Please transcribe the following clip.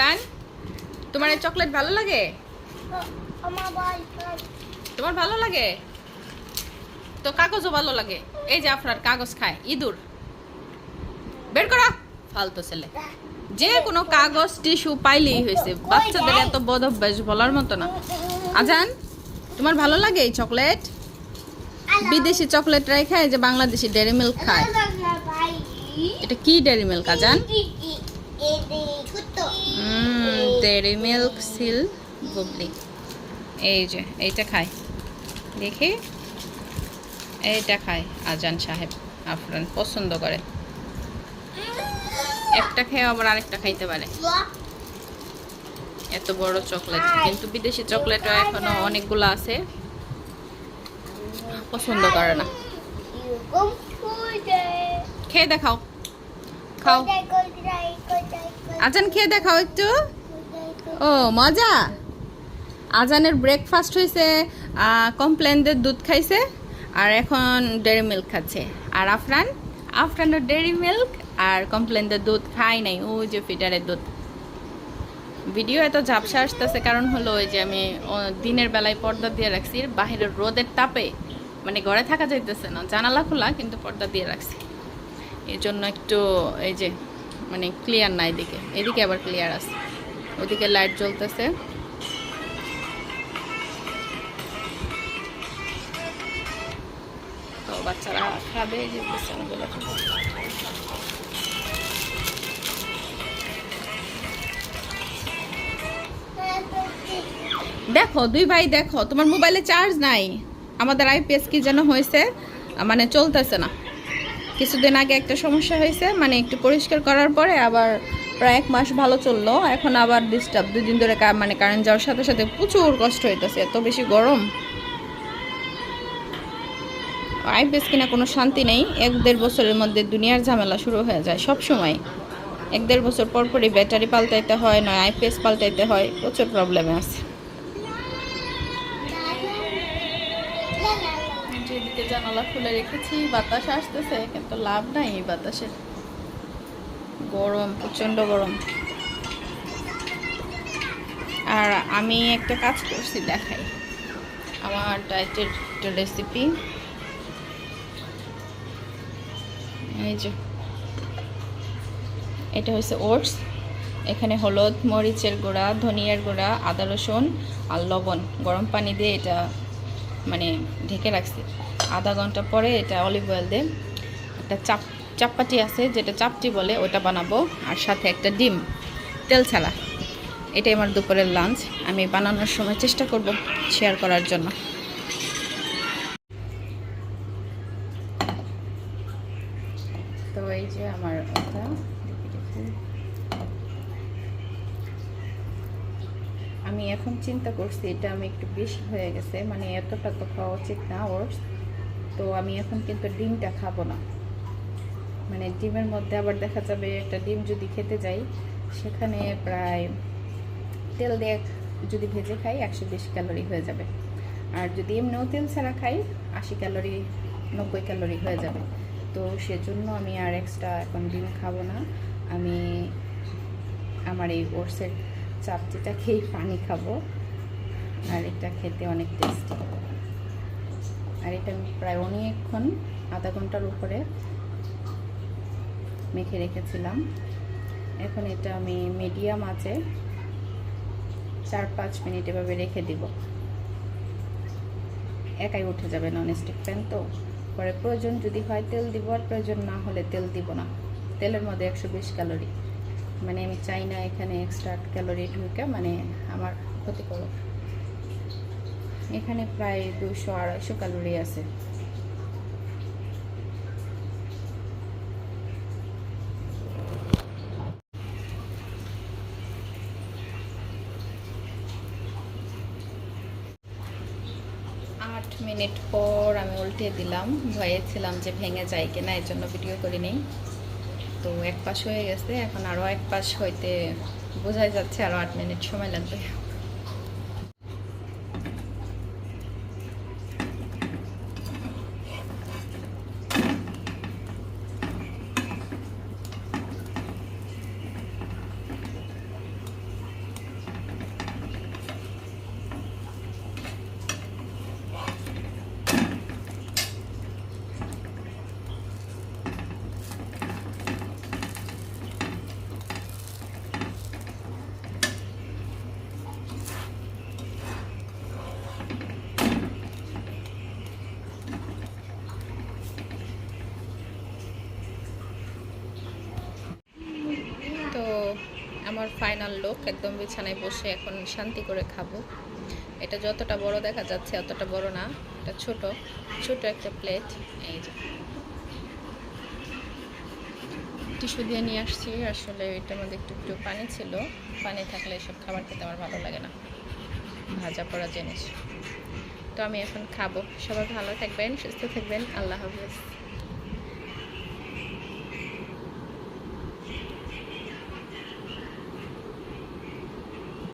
আফরান তোমার এই চকলেট ভালো লাগে? তোমার ভালো লাগে? তো কাগজও ভালো লাগে। এই যে আপনার কাগজ খায়, ইঁদুর। বের করা, ফালতু ছেলে। যে কোনো কাগজ, টিস্যু পাইলেই হয়েছে। বাচ্চাদের এত বদ অভ্যাস বলার মতো না। আজান, তোমার ভালো লাগে এই চকলেট? বিদেশি চকলেট রাই খায় যে বাংলাদেশি ডেরি মিল্ক খায়। এটা কি ডেরি মিল্ক, আজান? Dairy milk silk bubbly. এই যে, এইটা খায় দেখি। এইটা খায় আজান সাহেব আফরান, পছন্দ করে। একটা খেয়ে আবার আরেকটা খাইতে পারে। এত বড় চকলেট, কিন্তু বিদেশি চকলেটও এখনও অনেকগুলো আছে। পছন্দ করে না। খেয়ে দেখাও। খাও। আজান, খেয়ে দেখাও একটু। ও মজা। আজানের ব্রেকফাস্ট হয়েছে কমপ্লেনদের দুধ খাইছে আর এখন ডেরি মিল্ক খাচ্ছে। আর আফরান? আফরানের ডেরি মিল্ক আর কমপ্লেনদের দুধ খাই নাই। ওই যে ফিটারের দুধ। ভিডিও এত ঝাপসা আসতেছে কারণ হলো ওই যে আমি ও, দিনের বেলায় পর্দা দিয়ে রাখছি বাহিরের রোদের তাপে। মানে ঘরে থাকা যাইতেছে না। জানালা খোলা কিন্তু পর্দা দিয়ে রাখছি। এই জন্য একটু এই যে মানে ক্লিয়ার না এদিকে। এদিকে আবার ক্লিয়ার আছে। ওদিকে লাইট জ্বলতেছে। দেখো, দুই ভাই, দেখো, তোমার মোবাইলে চার্জ নাই। আমাদের আইপিএস কি যেন হয়েছে মানে চলতেছে না। কিছুদিন আগে একটা সমস্যা হয়েছে মানে একটু পরিষ্কার করার পরে আবার প্রায় এক মাস ভালো চলল, এখন আবার ডিস্টার্ব দুই দিন ধরে মানে কারেন্ট যাওয়ার সাথে সাথে প্রচুর কষ্ট হইতেছে, এত বেশি গরম। আইপিএস কিনা কোনো শান্তি নেই, এক দেড় বছরের মধ্যে দুনিয়ার ঝামেলা শুরু হয়ে যায় সব সময়। এক দেড় বছর পর পরই ব্যাটারি পাল্টাইতে হয়, নয় আইপিএস পাল্টাইতে হয়, প্রচুর প্রবলেমে আছে। জানালা খুলে রেখেছি, বাতাস আসতেছে, কিন্তু লাভ নাই এই বাতাসের। গরম, প্রচণ্ড গরম। আর আমি একটা কাজ করছি, দেখাই। আমার ডায়েটের একটা রেসিপি এই যে। এটা হচ্ছে ওটস। এখানে হলুদ, মরিচের গুঁড়া, ধনিয়ার গুঁড়া, আদা রসুন আর লবণ। গরম পানি দিয়ে এটা মানে ঢেকে রাখছি। আধা ঘণ্টা পরে এটা অলিভ অয়েল দিয়ে একটা চাপ চাপপাটি আছে, যেটা চাপটি বলে ওটা বানাবো, আর সাথে একটা ডিম, তেল ছাড়া। এটাই আমার দুপুরের লাঞ্চ আমি বানানোর সময় চেষ্টা করব শেয়ার করার জন্য। তো এই যে আমার। আমি এখন চিন্তা করছি, এটা আমি একটু বেশি হয়ে গেছে মানে এতটা তো খাওয়া উচিত না ওটস তো আমি এখন কিন্তু ডিমটা খাব না। মানে ডিমের মধ্যে আবার দেখা যাবে একটা ডিম যদি খেতে যাই, সেখানে প্রায় তেল দিয়ে যদি ভেজে খাই একশো বিশ ক্যালোরি হয়ে যাবে। আর যদি এমনিও তেল ছাড়া খাই, আশি ক্যালোরি, নব্বই ক্যালোরি হয়ে যাবে। তো সেজন্য আমি আর এক্সট্রা এখন ডিম খাব না। আমি আমার এই ওটসের চাপটিটা খেয়েই পানি খাব। আর এটা খেতে অনেক টেস্টি আর এটা আমি প্রায় অনেকক্ষণ, আধা ঘণ্টার উপরে মেখে রেখেছিলাম। এখন এটা আমি মিডিয়াম আছে। চার পাঁচ মিনিট এভাবে রেখে দিব। একাই উঠে যাবে ননস্টিক প্যান তো। পরে প্রয়োজন যদি হয় তেল দিব, আর প্রয়োজন না হলে তেল দিব না। তেলের মধ্যে একশো বিশ ক্যালোরি মানে আমি চাই না এখানে এক্সট্রা ক্যালোরি ঢুকে মানে আমার ক্ষতি করো এখানে প্রায় দুশো আড়াইশো ক্যালোরি আছে আট মিনিট পর আমি উল্টে দিলাম। ভয়ে ছিলাম যে ভেঙে যায় কিনা এর জন্য ভিডিও করি নেই তো এক পাশ হয়ে গেছে, এখন আরও এক পাশ হইতে বোঝাই যাচ্ছে আরও আট মিনিট সময় লাগবে। ফাইনাল লুক একদম বিছানায় বসে এখন শান্তি করে খাব। এটা যতটা বড় দেখা যাচ্ছে অতটা বড় না, এটা ছোট ছোট একটা প্লেট এই যে। টিস্যু দিয়ে নিয়ে আসছি, আসলে এটার মধ্যে একটু একটু পানি ছিল। পানি থাকলে এসব খাবার খেতে আমার ভালো লাগে না। ভাজা পড়া জিনিস। তো আমি এখন খাব। সবাই ভালো থাকবেন, সুস্থ থাকবেন। আল্লাহ হাফেজ।